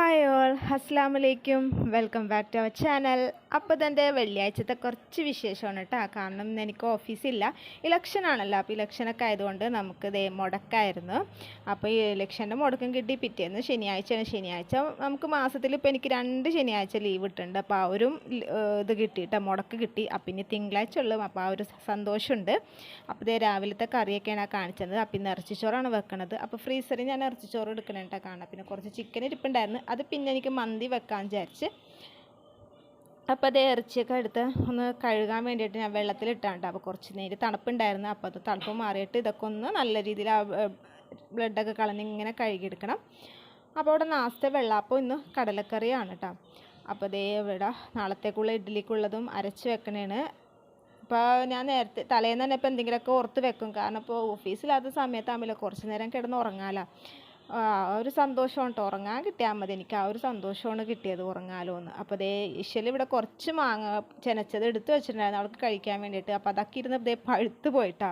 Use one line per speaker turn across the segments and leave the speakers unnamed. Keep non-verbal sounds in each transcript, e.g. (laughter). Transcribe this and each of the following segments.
Hi all. അസ്സാം വലൈക്കും welcome back to our channel. അപ്പോൾ തന്റെ വെള്ളിയാഴ്ചത്തെ കുറച്ച് വിശേഷമാണ് കേട്ടോ കാരണം എനിക്ക് ഓഫീസില്ല. ഇലക്ഷൻ ആണല്ലോ. അപ്പോൾ ഇലക്ഷനൊക്കെ ആയതുകൊണ്ട് നമുക്ക് ദേ മുടക്കായിരുന്നു. അപ്പോൾ ഈ ഇലക്ഷന്റെ മുടക്കം കിട്ടി. പിറ്റേന്ന് ശനിയാഴ്ചയാണ് ശനിയാഴ്ച. നമുക്ക് മാസത്തിൽ ഇപ്പോൾ എനിക്ക് രണ്ട് ശനിയാഴ്ച ലീവ് ഇട്ടുണ്ട് അപ്പോൾ ആ ഒരു ഇത് കിട്ടി കേട്ടോ മുടക്ക് കിട്ടി. അപ്പം ഇനി തിങ്കളാഴ്ച ഉള്ളു. അപ്പോൾ ആ ഒരു സന്തോഷമുണ്ട്. അപ്പോൾ ഇതേ രാവിലത്തെ കറിയൊക്കെയാണ് കാണിച്ചത്. അപ്പം ഇന്ന് ഇറച്ചിച്ചോറാണ് വെക്കണത്. അപ്പോൾ ഫ്രീസറിൽ ഞാൻ ഇറച്ചിച്ചോറ് എടുക്കണേട്ടാ കാണാം. പിന്നെ കുറച്ച് ചിക്കൻ ഇരിപ്പുണ്ടായിരുന്നു. അത് പിന്നെ എനിക്ക് മന്തി വെക്കാൻ വിചാരിച്ച് അപ്പോൾ അത് ഇറച്ചിയൊക്കെ എടുത്ത് ഒന്ന് കഴുകാൻ വേണ്ടിയിട്ട് ഞാൻ വെള്ളത്തിലിട്ടാണ്ട് അപ്പോൾ കുറച്ച് നേരം തണുപ്പുണ്ടായിരുന്നു. അപ്പോൾ അത് തണുപ്പ് മാറിയിട്ട് ഇതൊക്കെ ഒന്ന് നല്ല രീതിയിൽ ആ ബ്ലഡൊക്കെ കളഞ്ഞ് ഇങ്ങനെ കഴുകിയെടുക്കണം. അപ്പോൾ അവിടെ നാസ്ത വെള്ളാപ്പം ഇന്ന് കടലക്കറിയാണ് കേട്ടോ അപ്പോൾ ദേ ഇവിടെ നാളത്തേക്കുള്ള ഇഡ്ഡലിക്കുള്ളതും അരച്ച് വെക്കണേണ്. അപ്പോൾ ഞാൻ നേരത്തെ തലേന്ന് തന്നെ ഇപ്പോൾ എന്തെങ്കിലുമൊക്കെ ഓർത്ത് വെക്കും. കാരണം ഇപ്പോൾ ഓഫീസിലാത്ത സമയത്താകുമ്പോൾ കുറച്ച് നേരം കിടന്ന് ഉറങ്ങാലോ. ആ ഒരു സന്തോഷമാണ് ഉറങ്ങാൻ കിട്ടിയാൽ മതി. എനിക്ക് ആ ഒരു സന്തോഷമാണ് കിട്ടിയത് ഉറങ്ങാലോ എന്ന് അപ്പോൾ ദേ ഇശൽ ഇവിടെ കുറച്ച് മാങ്ങ ചെനച്ചത് എടുത്ത് വെച്ചിട്ടുണ്ടായിരുന്നു. അവൾക്ക് കഴിക്കാൻ വേണ്ടിയിട്ട്. അപ്പോൾ അതൊക്കെ ഇരുന്ന് ദേ പഴുത്ത് പോയിട്ടാ.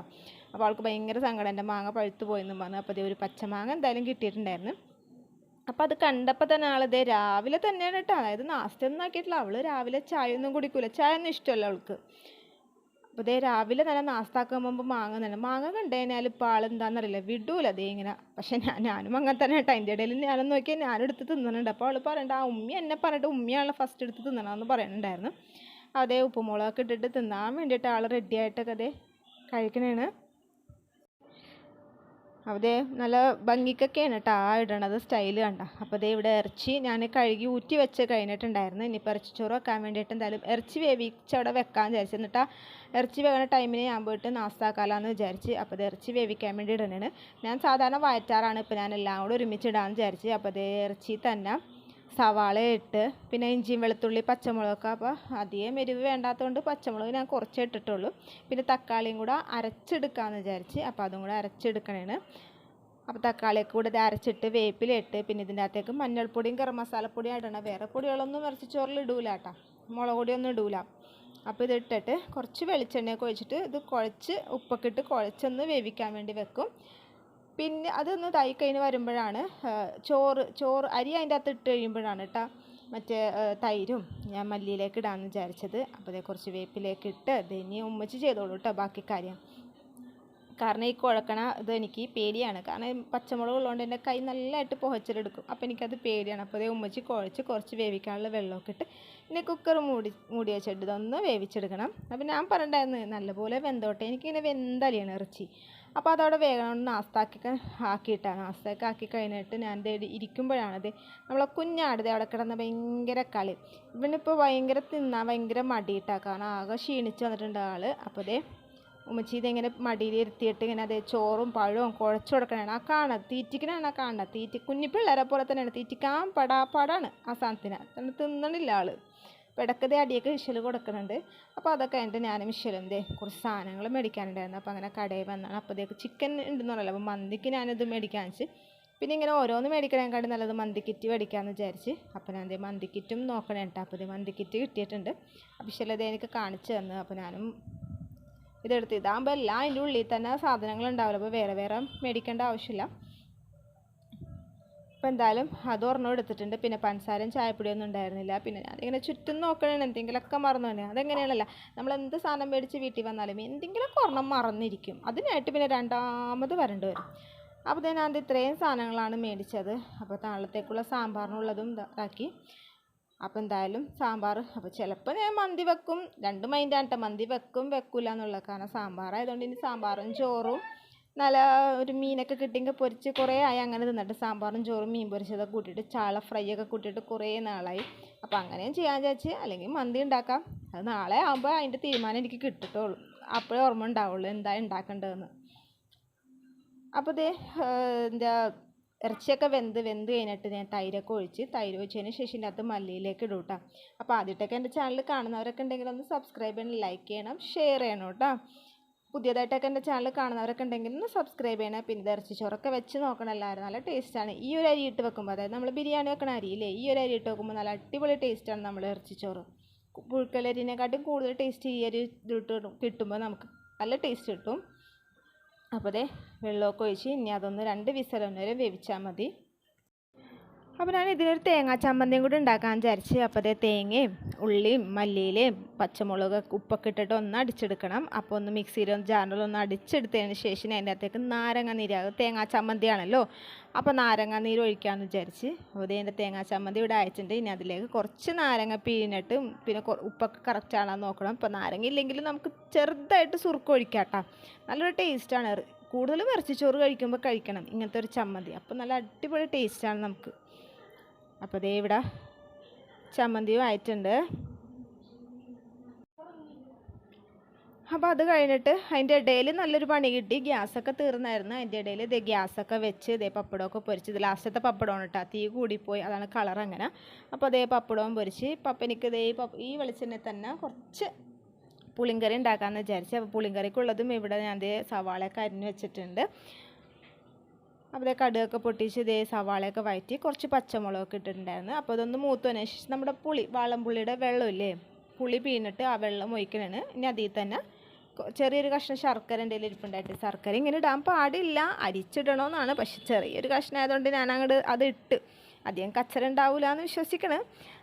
അപ്പോൾ അവൾക്ക് ഭയങ്കര സങ്കടം. എന്റെ മാങ്ങ പഴുത്ത് പോയെന്നും പറഞ്ഞു. അപ്പോൾ ദേ ഒരു പച്ചമാങ്ങ എന്തായാലും കിട്ടിയിട്ടുണ്ടായിരുന്നു. അപ്പോൾ അത് കണ്ടപ്പോൾ തന്നെ ആളിതേ രാവിലെ തന്നെയാണ് കേട്ടോ. അതായത് നാസ്തി ഒന്നും ആക്കിയിട്ടില്ല. അവൾ രാവിലെ ചായ ഒന്നും കുടിക്കൂല. ചായ ഒന്നും ഇഷ്ടമല്ല അവൾക്ക്. അപ്പോൾ ഇതേ രാവിലെ നല്ല നാസ്താക്കാൻ മുമ്പ് മാങ്ങ തന്നെ മാങ്ങ കണ്ടു കഴിഞ്ഞാൽ ഇപ്പോൾ ആളെന്താണെന്നറിയില്ല വിടൂല. അതേ ഇങ്ങനെ. പക്ഷെ ഞാൻ ഞാനും അങ്ങനെ തന്നെ കേട്ടോ അതിന്റെ ഇടയിൽ ഞാനും നോക്കിയാൽ ഞാനും എടുത്ത് തിന്നുന്നുണ്ട് അപ്പോൾ അവൾ പറയണ്ട ആ ഉമ്മി എന്നെ പറഞ്ഞിട്ട് ഉമ്മിയാണ് ഫസ്റ്റ് എടുത്ത് തിന്നണമെന്ന് പറയണുണ്ടായിരുന്നു അതേ ഉപ്പുമുളകൊക്കെ ഇട്ടിട്ട് തിന്നാൻ വേണ്ടിയിട്ട് ആൾ റെഡി ആയിട്ടൊക്കെ അതേ കഴിക്കണേണ്. അതേ നല്ല ഭംഗിക്കൊക്കെയാണ് കേട്ടോ ആ ഇടണത് സ്റ്റൈൽ കണ്ട. അപ്പോൾ ദേ ഇവിടെ ഇറച്ചി ഞാൻ കഴുകി ഊറ്റി വെച്ച് കഴിഞ്ഞിട്ടുണ്ടായിരുന്നു. ഇനിയിപ്പോൾ ഇറച്ചി ചോറ് വെക്കാൻ വേണ്ടിയിട്ട് എന്തായാലും ഇറച്ചി വേവിച്ച് അവിടെ വെക്കാൻ വിചാരിച്ചു. എന്നിട്ട് ഇറച്ചി വേകണ ടൈമിന് ഞാൻ പോയിട്ട് നാസ്താക്കാലാന്ന് വിചാരിച്ച്. അപ്പോൾ അത് ഇറച്ചി വേവിക്കാൻ വേണ്ടി ഇടണേണ്. ഞാൻ സാധാരണ വയറ്റാറാണ്. ഇപ്പോൾ ഞാൻ എല്ലാം കൂടെ ഒരുമിച്ച് ഇടാമെന്ന് വിചാരിച്ച്. അപ്പോൾ ദേ ഇറച്ചി തന്നെ സവാള ഇട്ട് പിന്നെ ഇഞ്ചിയും വെളുത്തുള്ളി പച്ചമുളകൊക്കെ അപ്പോൾ അധികം എരിവ് വേണ്ടാത്തതുകൊണ്ട് പച്ചമുളക് ഞാൻ കുറച്ചേ ഇട്ടിട്ടുള്ളൂ. പിന്നെ തക്കാളിയും കൂടെ അരച്ചെടുക്കാമെന്ന് വിചാരിച്ച് അപ്പോൾ അതും കൂടെ അരച്ചെടുക്കണേണ്. അപ്പോൾ തക്കാളിയൊക്കെ കൂടെ ഇത് അരച്ചിട്ട് വേപ്പിലിട്ട് പിന്നെ ഇതിന്റെ അകത്തേക്ക് മഞ്ഞൾപ്പൊടിയും ഗരം മസാലപ്പൊടിയും ഇടണം വേറെ പൊടികളൊന്നും ഇറച്ചിച്ചോറിൽ ഇടൂല കേട്ടോ മുളക് പൊടിയൊന്നും ഇടൂല. അപ്പോൾ ഇത് ഇട്ടിട്ട് കുറച്ച് വെളിച്ചെണ്ണയൊക്കെ ഒഴിച്ചിട്ട് ഇത് കുഴച്ച് ഉപ്പൊക്കെ ഇട്ട് കുഴച്ചൊന്ന് വേവിക്കാൻ വേണ്ടി വെക്കും. പിന്നെ അതൊന്ന് ഇതായി കഴിഞ്ഞ് വരുമ്പോഴാണ് ചോറ് ചോറ് അരി അതിന്റെ അകത്ത് ഇട്ട് കഴിയുമ്പോഴാണ് കേട്ടോ മറ്റേ തൈരും ഞാൻ മല്ലിയിലേക്ക് ഇടാമെന്ന് വിചാരിച്ചത്. അപ്പോൾ അതേ കുറച്ച് വേപ്പിലേക്ക് ഇട്ട് ദേ ഇനി ഉമ്മച്ചി ചെയ്തോളൂ കേട്ടോ ബാക്കി കാര്യം. കാരണം ഈ കുഴക്കണ ഇത് എനിക്ക് പേടിയാണ്. കാരണം പച്ചമുളക് ഉള്ളതുകൊണ്ട് എന്റെ കൈ നല്ലതായിട്ട് പുകച്ചിലെടുക്കും. അപ്പോൾ എനിക്കത് പേടിയാണ്. അപ്പോൾ അതേ ഉമ്മച്ചി കുഴച്ച് കുറച്ച് വേവിക്കാനുള്ള വെള്ളമൊക്കെ ഇട്ട് പിന്നെ കുക്കർ മൂടി മൂടി വെച്ചിട്ട് ഇതൊന്ന് വേവിച്ചെടുക്കണം. അപ്പോൾ ഞാൻ പറഞ്ഞിട്ടുണ്ടായിരുന്നു നല്ലപോലെ വെന്തോട്ടെ. എനിക്കിങ്ങനെ വെന്തലിയാണ് ഇറച്ചി. അപ്പോൾ അതവിടെ വേഗം നാസ്താക്കി ആക്കിയിട്ടാണ്. നാസ്താക്കി ആക്കി കഴിഞ്ഞിട്ട് ഞാൻ ഇരിക്കുമ്പോഴാണത് നമ്മളെ കുഞ്ഞാടത് അവിടെ കിടന്ന് ഭയങ്കര കളി. ഇവനിപ്പോൾ ഭയങ്കര തിന്നാൻ ഭയങ്കര മടിയിട്ടാണ് കാരണം ആകെ ക്ഷീണിച്ച് വന്നിട്ടുണ്ട് ആൾ അപ്പോൾ അതേ ഉമ്മച്ചി ഇതിങ്ങനെ മടിയിൽ ഇരുത്തിയിട്ട് ഇങ്ങനെ അതേ ചോറും പഴവും കുഴച്ചു കൊടുക്കണേ ആ കാണുന്നത് തീറ്റിക്കണാണ് ആ കാണുന്നത് തീറ്റി കുഞ്ഞിപ്പിള്ളേരെ പോലെ തന്നെയാണ്. തീറ്റിക്കാൻ പടാപ്പാടാണ് ആ സാധനത്തിന്. തന്നെ തിന്നണില്ല ആൾ. അപ്പോൾ അടിയൊക്കെ വിഷൽ കൊടുക്കുന്നുണ്ട്. അപ്പോൾ അതൊക്കെ കഴിഞ്ഞിട്ട് ഞാനും വിഷലും ദേ കുറച്ച് സാധനങ്ങൾ മേടിക്കാനുണ്ടായിരുന്നു. അപ്പോൾ അങ്ങനെ കടയിൽ വന്നാണ്. അപ്പോഴത്തേക്ക് ചിക്കൻ ഉണ്ടെന്ന് പറയല്ലോ അപ്പോൾ മന്തിക്ക് ഞാനിത് മേടിക്കാൻ വെച്ച് പിന്നെ ഇങ്ങനെ ഓരോന്ന് മേടിക്കണേക്കാട്ടി നല്ലത് മന്തിക്കിറ്റ് മേടിക്കാമെന്ന് വിചാരിച്ച്. അപ്പോൾ ഞാൻ ദേ മന്തിക്കിറ്റും നോക്കണേ കേട്ടോ അപ്പോൾ ദേ മന്തിക്കിറ്റ് കിട്ടിയിട്ടുണ്ട്. അപ്പോൾ വിഷലത് എനിക്ക് കാണിച്ചു തന്നു. അപ്പോൾ ഞാനും ഇതെടുത്ത്. ഇതാകുമ്പോൾ എല്ലാം അതിന്റെ ഉള്ളിൽ തന്നെ സാധനങ്ങൾ ഉണ്ടാവില്ല. അപ്പോൾ വേറെ വേറെ മേടിക്കേണ്ട ആവശ്യമില്ല. അപ്പോൾ എന്തായാലും അത് ഒരെണ്ണം എടുത്തിട്ടുണ്ട്. പിന്നെ പഞ്ചസാരയും ചായപ്പൊടിയൊന്നും ഉണ്ടായിരുന്നില്ല. പിന്നെ ഞാനിങ്ങനെ ചുറ്റും നോക്കണേ എന്തെങ്കിലുമൊക്കെ മറന്നു തന്നെ അതെങ്ങനെയാണല്ല നമ്മൾ എന്ത് സാധനം മേടിച്ച് വീട്ടിൽ വന്നാലും എന്തെങ്കിലുമൊക്കെ ഒരെണ്ണം മറന്നിരിക്കും. അതിനായിട്ട് പിന്നെ രണ്ടാമത് വരേണ്ടി വരും. അപ്പോൾ ഞാൻ അത് ഇത്രയും സാധനങ്ങളാണ് മേടിച്ചത്. അപ്പോൾ താളത്തേക്കുള്ള സാമ്പാറിനുള്ളതും ഇതാക്കി. അപ്പോൾ എന്തായാലും സാമ്പാർ അപ്പോൾ ചിലപ്പോൾ ഞാൻ മന്തി വെക്കും. രണ്ട് മൈൻഡാണ് കേട്ടോ. മന്തി വെക്കും വെക്കില്ല എന്നുള്ളത് കാരണം സാമ്പാറായതുകൊണ്ട് ഇനി സാമ്പാറും ചോറും നല്ല ഒരു മീനൊക്കെ കിട്ടിയെങ്കിൽ പൊരിച്ച് കുറേ ആയി. അങ്ങനെ തിന്നിട്ട് സാമ്പാറും ചോറും മീൻ പൊരിച്ചതൊക്കെ കൂട്ടിയിട്ട് ചാള ഫ്രൈ ഒക്കെ കൂട്ടിയിട്ട് കുറേ നാളായി. അപ്പോൾ അങ്ങനെയും ചെയ്യാൻ വിചാരിച്ച് അല്ലെങ്കിൽ മന്തി ഉണ്ടാക്കാം. അത് നാളെ ആകുമ്പോൾ അതിന്റെ തീരുമാനം എനിക്ക് കിട്ടത്തുള്ളൂ. അപ്പോഴേ ഓർമ്മ ഉണ്ടാവുള്ളൂ എന്താ ഉണ്ടാക്കേണ്ടതെന്ന്. അപ്പോൾ ഇതേ എന്താ ഇറച്ചിയൊക്കെ വെന്ത് വെന്ത് കഴിഞ്ഞിട്ട് ഞാൻ തൈരൊക്കെ ഒഴിച്ച് തൈര് ഒഴിച്ചതിന് ശേഷം ഇതിന്റെ അകത്ത് മല്ലിയിലേക്ക് ഇടും കേട്ടോ. അപ്പോൾ ആദ്യമായിട്ടൊക്കെ എന്റെ ചാനൽ കാണുന്നവരൊക്കെ ഉണ്ടെങ്കിൽ ഒന്ന് സബ്സ്ക്രൈബ് ചെയ്യണം ലൈക്ക് ചെയ്യണം ഷെയർ ചെയ്യണം കേട്ടോ. പുതിയതായിട്ടൊക്കെ എന്റെ ചാനൽ കാണുന്നവരൊക്കെ ഉണ്ടെങ്കിൽ ഒന്ന് സബ്സ്ക്രൈബ് ചെയ്യണം. പിന്നെ ഇത് ഇറച്ചിച്ചോറൊക്കെ വെച്ച് നോക്കണം എല്ലാവരും. നല്ല ടേസ്റ്റാണ് ഈ ഒരു അരി ഇട്ട് വെക്കുമ്പോൾ അതായത് നമ്മൾ ബിരിയാണി വെക്കണ അരിയില്ലേ ഈ ഒരു അരി ഇട്ട് വെക്കുമ്പോൾ നല്ല അടിപൊളി ടേസ്റ്റാണ് നമ്മൾ ഇറച്ചിച്ചോറ് പുഴുക്കലരിനെക്കാട്ടും കൂടുതൽ ടേസ്റ്റ് ഈ അരി ഇതിട്ട് കിട്ടുമ്പോൾ നമുക്ക് നല്ല ടേസ്റ്റ് കിട്ടും. അപ്പോൾ ദേ വെള്ളമൊക്കെ ഒഴിച്ച് ഇനി അതൊന്ന് രണ്ട് വിസലൊന്നേരം വേവിച്ചാൽ മതി. അപ്പോൾ ഞാൻ ഇതിനൊരു തേങ്ങാ ചമ്മന്തിയും കൂടി ഉണ്ടാക്കാൻ വിചാരിച്ച്. അപ്പോൾ അതേ തേങ്ങയും ഉള്ളിയും മല്ലിയിലയും പച്ചമുളക് ഉപ്പൊക്കെ ഇട്ടിട്ട് ഒന്ന് അടിച്ചെടുക്കണം. അപ്പോൾ ഒന്ന് മിക്സിയിലും ജാറിലും ഒന്ന് അടിച്ചെടുത്തതിന് ശേഷം അതിന്റെ അകത്തേക്ക് നാരങ്ങ നീര് തേങ്ങാ ചമ്മന്തിയാണല്ലോ. അപ്പോൾ നാരങ്ങ നീര് ഒഴിക്കാമെന്ന് വിചാരിച്ച്. അപ്പോൾ എന്റെ തേങ്ങാ ചമ്മന്തി ഇവിടെ അയച്ചിട്ടുണ്ട്. ഇനി അതിലേക്ക് കുറച്ച് നാരങ്ങ പിഴിഞ്ഞിട്ട് പിന്നെ ഉപ്പൊക്കെ കറക്റ്റ് ആണോ നോക്കണം. ഇപ്പോൾ നാരങ്ങ ഇല്ലെങ്കിലും നമുക്ക് ചെറുതായിട്ട് സുറുക്ക് ഒഴിക്കാം നല്ലൊരു ടേസ്റ്റാണ് കൂടുതലും ഇറച്ചിച്ചോറ് കഴിക്കുമ്പോൾ കഴിക്കണം. ഇങ്ങനത്തെ ഒരു ചമ്മന്തി. അപ്പോൾ നല്ല അടിപൊളി ടേസ്റ്റാണ് നമുക്ക്. അപ്പോൾ ദേ ഇവിടെ ചമ്മന്തിയും ആയിട്ടുണ്ട്. അപ്പോൾ അത് കഴിഞ്ഞിട്ട് അതിന്റെ ഇടയിൽ നല്ലൊരു പണി കിട്ടി. ഗ്യാസൊക്കെ തീർന്നായിരുന്നു. അതിന്റെ ഇടയിൽ ഇതേ ഗ്യാസൊക്കെ വെച്ച് ഇതേ പപ്പടമൊക്കെ പൊരിച്ച്. ഇത് ലാസ്റ്റത്തെ പപ്പടമാണ് കേട്ടോ. തീ കൂടിപ്പോയി. അതാണ് കളർ അങ്ങനെ. അപ്പോൾ അതേ പപ്പടവും പൊരിച്ച്. പപ്പനിക്ക് ഇതേ ഈ വെളിച്ചെണ്ണയിൽ തന്നെ കുറച്ച് പുളിങ്കറി ഉണ്ടാക്കാമെന്ന് വിചാരിച്ചു. അപ്പോൾ പുളിങ്കറിക്കുള്ളതും ഇവിടെ ഞാൻ ഇതേ സവാളയൊക്കെ അരിഞ്ഞ് വെച്ചിട്ടുണ്ട്. ദേ കടുകൊക്കെ പൊട്ടിച്ച് ഇതേ സവാളയൊക്കെ വഴറ്റി കുറച്ച് പച്ചമുളകൊക്കെ ഇട്ടിട്ടുണ്ടായിരുന്നു. അപ്പോൾ അതൊന്ന് മൂത്തതിന് ശേഷം നമ്മുടെ പുളി വാളംപുള്ളിയുടെ വെള്ളമില്ലേ? പുളി പീണിട്ട് ആ വെള്ളം ഒഴിക്കണേ ഇനി അതിൽ തന്നെ ചെറിയൊരു കഷ്ണം ശർക്കര എന്റെ ഇരിപ്പുണ്ടായിട്ട്. ശർക്കര ഇങ്ങനെ ഇടാൻ പാടില്ല. അരിച്ചിടണമെന്നാണ് പക്ഷെ ചെറിയൊരു കഷ്ണം ആയതുകൊണ്ട് ഞാൻ അങ്ങോട്ട് അത് ഇട്ട് അധികം കച്ചറ ഉണ്ടാവില്ല എന്ന് വിശ്വസിക്കണ്.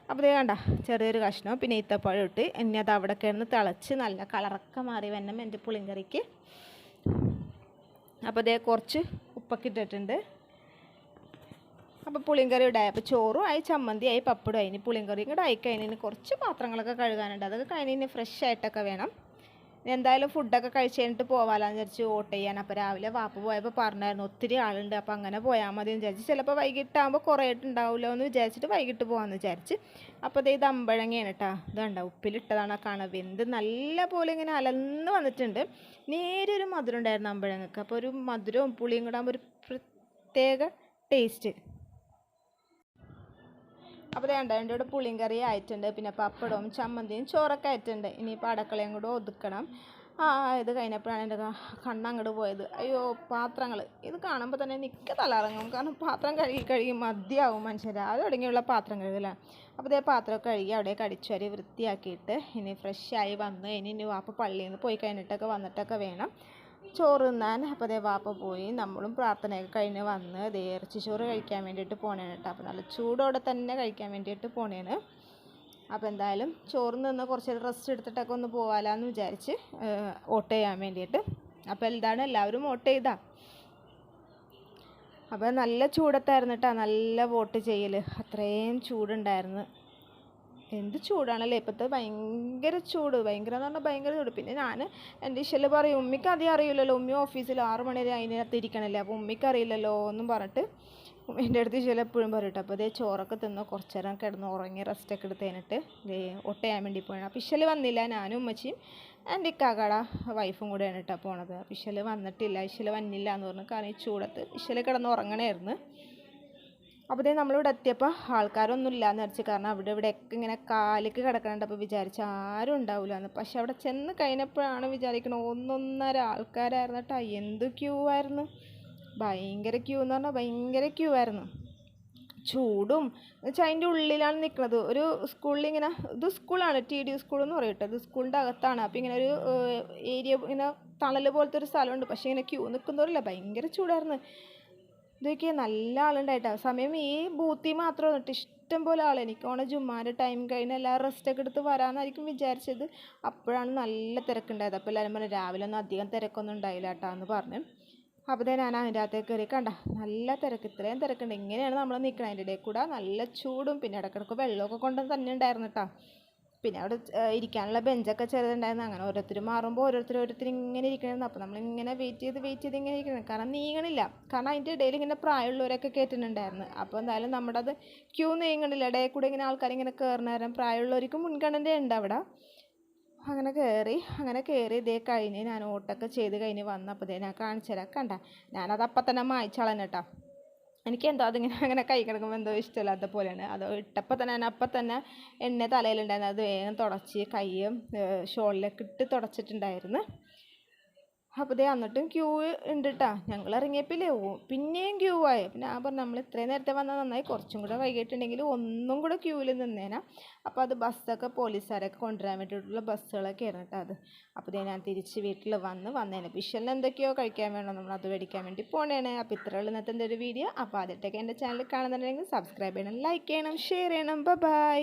അപ്പോൾ വേണ്ട ചെറിയൊരു കഷ്ണം പിന്നെ ഈത്തപ്പഴം ഇട്ട് ഇനി അത് അവിടെ കിടന്ന് തിളച്ച് നല്ല കളറൊക്കെ മാറി വരണം എന്റെ പുളിങ്കറിക്ക്. അപ്പോൾ അതേ കുറച്ച് ഉപ്പൊക്കെ ഇട്ടിട്ടുണ്ട്. അപ്പോൾ പുളിങ്കറി ഇടായി അപ്പോൾ ചോറും ആയി ചമ്മന്തി ആയി പപ്പടും ആയി. ഇനി പുളിങ്കറിയും കൂടെ ആയിക്കഴിഞ്ഞ് കുറച്ച് പാത്രങ്ങളൊക്കെ കഴുകാനുണ്ട്. അതൊക്കെ കഴിഞ്ഞ് ഫ്രഷ് ആയിട്ടൊക്കെ വേണം. എന്തായാലും ഫുഡൊക്കെ കഴിച്ച് കഴിഞ്ഞിട്ട് പോകാമെന്ന് വിചാരിച്ച് ഓട്ട് ചെയ്യാൻ. അപ്പോൾ രാവിലെ വാപ്പ് പോയപ്പോൾ പറഞ്ഞായിരുന്നു ഒത്തിരി ആളുണ്ട് അപ്പോൾ അങ്ങനെ പോയാൽ മതി എന്ന് വിചാരിച്ച്. ചിലപ്പോൾ വൈകിട്ടാകുമ്പോൾ കുറേ ആയിട്ടുണ്ടാവുമല്ലോ എന്ന് വിചാരിച്ചിട്ട് വൈകിട്ട് പോകാമെന്ന് വിചാരിച്ച്. അപ്പോൾ ദേ ഇത് അമ്പഴങ്ങയാണ് കേട്ടോ ഇത് കണ്ടോ ഉപ്പിലിട്ടതാണ് കണവ്. വെന്ത് നല്ല പോലെ ഇങ്ങനെ അലന്ന് വന്നിട്ടുണ്ട്. നേരെ ഒരു മധുരം ഉണ്ടായിരുന്നു അമ്പഴങ്ങൾക്ക് അപ്പോൾ ഒരു മധുരവും പുളിയും കൂടാകുമ്പോൾ ഒരു പ്രത്യേക ടേസ്റ്റ്. അപ്പോൾ വേണ്ട എന്റെ പുളിയും കറി ആയിട്ടുണ്ട്. പിന്നെ പപ്പടവും ചമ്മന്തിയും ചോറൊക്കെ ആയിട്ടുണ്ട്. ഇനിയിപ്പോൾ അടക്കളയും കൂടെ ഒതുക്കണം. ആ ഇത് കഴിഞ്ഞപ്പോഴാണ് എന്റെ കണ്ണങ്ങോട്ട് പോയത്. അയ്യോ പാത്രങ്ങൾ ഇത് കാണുമ്പോൾ തന്നെ നിൽക്ക തലറങ്ങും കാരണം പാത്രം കഴുകി കഴുകി മതിയാവും മനുഷ്യർ അത് തുടങ്ങിയുള്ള പാത്രം കഴുകലാണ് അപ്പോൾ ഇതേ പാത്രം കഴുകി അവിടെ കടിച്ചു വരി വൃത്തിയാക്കിയിട്ട് ഇനി ഫ്രഷായി വന്ന് ഇനി ഇനി വാപ്പ പള്ളിയിൽ നിന്ന് പോയി കഴിഞ്ഞിട്ടൊക്കെ വന്നിട്ടൊക്കെ വേണം. ചോറ് തിന്നാൻ അപ്പോൾ അതേ വാപ്പ പോയി. നമ്മളും പ്രാർത്ഥനയൊക്കെ കഴിഞ്ഞ് വന്ന് ദേ ഇറച്ചി ചോറ് കഴിക്കാൻ വേണ്ടിയിട്ട് പോണേണ് കേട്ടോ. അപ്പോൾ നല്ല ചൂടോടെ തന്നെ കഴിക്കാൻ വേണ്ടിയിട്ട് പോണേണ്. അപ്പോൾ എന്തായാലും ചോറ് നിന്ന് കുറച്ച് റെസ്റ്റ് എടുത്തിട്ടൊക്കെ ഒന്ന് പോകാമെന്ന് വിചാരിച്ച് ഓട്ട് ചെയ്യാൻ വേണ്ടിയിട്ട്. അപ്പോൾ എന്താണ് എല്ലാവരും വോട്ട് ചെയ്താ. അപ്പോൾ നല്ല ചൂടത്തായിരുന്നു കേട്ടോ. നല്ല വോട്ട് ചെയ്യൽ അത്രയും ചൂടുണ്ടായിരുന്നു. എന്ത് ചൂടാണല്ലേ? ഇപ്പോഴത്തെ ഭയങ്കര ചൂട്. ഭയങ്കര എന്ന് പറഞ്ഞാൽ ഭയങ്കര ചൂട്. പിന്നെ ഞാൻ എന്റെ ഇഷ്യൽ പറയും ഉമ്മിക്ക് അധികം അറിയില്ലല്ലോ. ഉമ്മി ഓഫീസിൽ ആറ് മണി വരെ അതിനകത്ത് ഇരിക്കണല്ലേ. അപ്പോൾ ഉമ്മിക്ക് അറിയില്ലല്ലോ. എന്നും പറഞ്ഞിട്ട് എന്റെ അടുത്ത് ചിലപ്പോഴും പറയട്ടെ അപ്പോൾ ഇതേ ചോറൊക്കെ തിന്ന്. കുറച്ച് നേരം കിടന്ന്. ഉറങ്ങി റെസ്റ്റൊക്കെ എടുത്ത് കഴിഞ്ഞിട്ട് ദേ ഒട്ടയാൻ വേണ്ടി പോയാണ്. അപ്പോൾ ഇഷ്യൽ വന്നില്ല. ഞാനും ഉമ്മച്ചിയും എന്റെ ഇക്കാക്കട വൈഫും കൂടെയാണ് കേട്ടോ പോണത്. അപ്പോൾ ഇഷ്യൽ വന്നിട്ടില്ല. ഇഷ്യൽ വന്നില്ല എന്ന് പറഞ്ഞു കാരണം ഈ ചൂടത്ത് ഇഷ്യൽ കിടന്ന് ഉറങ്ങണമായിരുന്നു അപ്പോൾ ഇതേ നമ്മളിവിടെ എത്തിയപ്പോൾ ആൾക്കാരൊന്നും ഇല്ലാന്ന് വിചാരിച്ചു. കാരണം അവിടെ ഇവിടെയൊക്കെ ഇങ്ങനെ കാലിക്ക് കിടക്കണുണ്ട്. അപ്പോൾ വിചാരിച്ചു ആരും ഉണ്ടാവില്ല എന്ന് പക്ഷെ അവിടെ ചെന്ന് കഴിഞ്ഞപ്പോഴാണ് വിചാരിക്കണത് ഒന്നൊന്നര ആൾക്കാരായിരുന്നു കേട്ടോ. എന്ത് ക്യൂ ആയിരുന്നു? ഭയങ്കര ക്യൂ എന്ന് പറഞ്ഞാൽ ഭയങ്കര ക്യൂ ആയിരുന്നു. ചൂടും. എന്നുവെച്ചാൽ അതിന്റെ ഉള്ളിലാണ് നിൽക്കുന്നത്. ഒരു സ്കൂളിൽ ഇങ്ങനെ ഇത് സ്കൂളാണ് ടി ഡി സ്കൂൾ എന്ന് പറയട്ടെ ഇത് സ്കൂളിന്റെ അകത്താണ്. അപ്പോൾ ഇങ്ങനെ ഒരു ഏരിയ ഇങ്ങനെ തണൽ പോലത്തെ ഒരു സ്ഥലമുണ്ട്. പക്ഷേ ഇങ്ങനെ ക്യൂ നിൽക്കുന്നവരില്ല. ഭയങ്കര ചൂടായിരുന്നു. ഇതൊക്കെ നല്ല ആളുണ്ടായിട്ടാ. സമയം ഈ ബൂത്തിൽ മാത്രം വന്നിട്ട് ഇഷ്ടം പോലെ ആൾ എനിക്ക് ഓണ ജുമ്മാന്റെ ടൈം കഴിഞ്ഞ് എല്ലാവരും റെസ്റ്റൊക്കെ എടുത്ത് വരാമെന്നായിരിക്കും വിചാരിച്ചത്. അപ്പോഴാണ് നല്ല തിരക്കുണ്ടായത്. അപ്പോൾ എല്ലാവരും പറഞ്ഞു രാവിലെ ഒന്നും അധികം തിരക്കൊന്നും ഉണ്ടായില്ല കേട്ടോ എന്ന് പറഞ്ഞു. അപ്പോൾ ഞാൻ അതിന്റെ അകത്തേക്ക് കയറി കണ്ട നല്ല തിരക്ക്. ഇത്രയും തിരക്കുണ്ട്. ഇങ്ങനെയാണ് നമ്മൾ നിൽക്കുന്നത് അതിന്റെ ഇടയിൽ കൂടെ നല്ല ചൂടും പിന്നെ ഇടയ്ക്കിടയ്ക്ക് വെള്ളമൊക്കെ കൊണ്ടുവന്ന് തന്നെ ഉണ്ടായിരുന്നു കേട്ടോ പിന്നെ അവിടെ ഇരിക്കാനുള്ള ബെഞ്ചൊക്കെ ചെറുതുണ്ടായിരുന്നു. അങ്ങനെ ഓരോരുത്തർ മാറുമ്പോൾ ഓരോരുത്തർ ഓരോരുത്തർ ഇങ്ങനെ ഇരിക്കണമായിരുന്നു അപ്പോൾ നമ്മളിങ്ങനെ വെയിറ്റ് ചെയ്ത് വെയിറ്റ് ചെയ്ത് ഇങ്ങനെ ഇരിക്കണം. കാരണം നീങ്ങണില്ല. കാരണം അതിന്റെ ഇടയിൽ ഇങ്ങനെ പ്രായമുള്ളവരൊക്കെ കയറ്റുന്നുണ്ടായിരുന്നു അപ്പോൾ എന്തായാലും നമ്മുടെ അത് ക്യൂ നീങ്ങണില്ല. ഇടയിൽ കൂടെ ഇങ്ങനെ ആൾക്കാർ ഇങ്ങനെ കയറുന്ന നേരം പ്രായമുള്ളവർക്ക് മുൻഗണന ഉണ്ട് അവിടെ. അങ്ങനെ കയറി അങ്ങനെ കയറി ഇതേ കഴിഞ്ഞ് ഞാൻ ഓട്ടൊക്കെ ചെയ്ത് കഴിഞ്ഞ് വന്നപ്പോൾ ഞാൻ കാണിച്ചു തരാം. കണ്ട? ഞാനത് അപ്പം തന്നെ മായ്ച്ചളഞ്ഞ കേട്ടോ. എനിക്ക് എന്തോ അതിങ്ങനെ (laughs) അങ്ങനെ കൈ കിടക്കുമ്പോൾ എന്തോ ഇഷ്ടമില്ലാത്ത പോലെയാണ്. അത് ഇട്ടപ്പോൾ തന്നെ ഞാൻ അപ്പം തന്നെ എണ്ണ തലയിലുണ്ടായിരുന്നു. അത് വേഗം തുടച്ച് കൈയും ഷോളിലൊക്കെ ഇട്ട് തുടച്ചിട്ടുണ്ടായിരുന്നു. അപ്പോൾ ദേ എന്നിട്ടും ക്യൂ ഉണ്ട് കേട്ടോ ഞങ്ങൾ ഓ പിന്നെയും ക്യൂ ആയി. പിന്നെ ഞാൻ പറഞ്ഞു നമ്മൾ ഇത്രയും നേരത്തെ വന്നാൽ നന്നായി. കുറച്ചും കൂടെ വൈകിട്ടുണ്ടെങ്കിൽ ഒന്നും കൂടെ ക്യൂവിൽ നിന്നേനാ. അപ്പോൾ അത് ബസ്സൊക്കെ പോലീസുകാരൊക്കെ കൊണ്ടുവരാൻ വേണ്ടിയിട്ടുള്ള ബസ്സുകളൊക്കെ ആയിരുന്നു അത്. അപ്പോൾ ദേ ഞാൻ തിരിച്ച് വീട്ടിൽ വന്ന് വന്നേനെ. വിഷലിന് എന്തൊക്കെയോ കഴിക്കാൻ വേണം. നമ്മൾ അത് മേടിക്കാൻ വേണ്ടി പോണേണ്. അപ്പോൾ ഇത്രയുള്ള ഇന്നത്തെ എന്റെ ഒരു വീഡിയോ അപ്പോൾ ആദ്യമായിട്ടൊക്കെ എന്റെ ചാനൽ കാണുന്നുണ്ടെങ്കിൽ സബ്സ്ക്രൈബ് ചെയ്യണം ലൈക്ക് ചെയ്യണം ഷെയർ ചെയ്യണം. ബൈ